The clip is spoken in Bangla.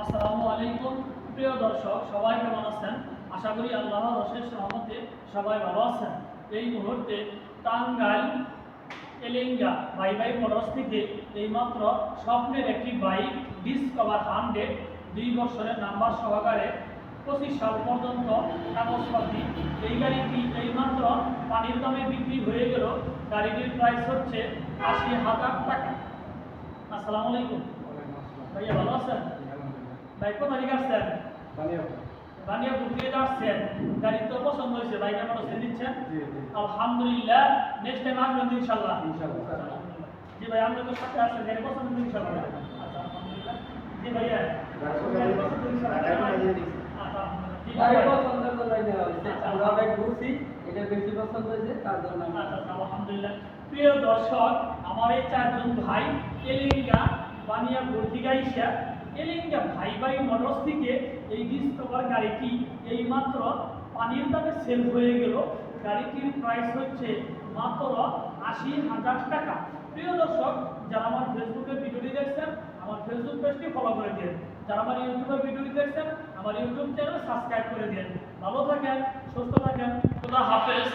আসসালামু আলাইকুম। প্রিয় দর্শক সবাই কেমন আছেন? আশা করি আল্লাহর অশেষ রহমতে সবাই ভালো আছেন। এই মুহূর্তে টাঙ্গাইল এলেঙ্গা বাই বাই মোটরস থেকে এইমাত্র স্বপ্নের একটি বাইক ডিসকভার হান্ড্রেড দুই বছরের নাম্বার সহকারে পঁচিশ সাল পর্যন্ত কাগজপাতি। এই গাড়িটি এইমাত্র পানির দামে বিক্রি হয়ে গেল। গাড়িটির প্রাইস হচ্ছে আশি হাজার টাকা। আসসালামু আলাইকুম। ভাইয়া ভালো আছেন? ভাই কোথা থেকে আসছেন? বানিয়াপুর। থেকে আসছেন। গাড়ি তো পছন্দ হয়েছে ভাই কেমন আছে দিচ্ছেন আলহামদুলিল্লাহ নেক্সট টাইম আসবেন ইনশাল্লাহ। জি ভাই আমরা তো সাথে আসছেন গাড়ি পছন্দ হয়েছে ইনশাল্লাহ। আচ্ছা আলহামদুলিল্লাহ। জি ভাইয়া গাড়ি পছন্দ হয়েছে আচ্ছা আলহামদুলিল্লাহ। জি গাড়ি ভাই। পছন্দ করলে আমরা অনেক ঘুরছি, এটা বেশি পছন্দ হয়েছে, তার জন্য আমরা- আচ্ছা, আলহামদুলিল্লাহ। প্রিয় দর্শক আমার এই চারজন ভাই এলিঙ্গা বানিয়া ভর্তিকা ইসা এলিঙ্গা ভাই ভাই মোটরস থেকে এই ডিসকভার গাড়িটি এই মাত্র পানির দামে সেল হয়ে গেল। গাড়িটির প্রাইস হচ্ছে মাত্র আশি হাজার টাকা। প্রিয় দর্শক, যারা আমার ফেসবুকে ভিডিওটি দেখছেন, আমার ফেসবুক পেজটি ফলো করে দিন। যারা আমার ইউটিউবে ভিডিওটি দেখছেন, আমার ইউটিউব চ্যানেল সাবস্ক্রাইব করে দিন। ভালো থাকেন, সুস্থ থাকেন। খুদা হাফেজ।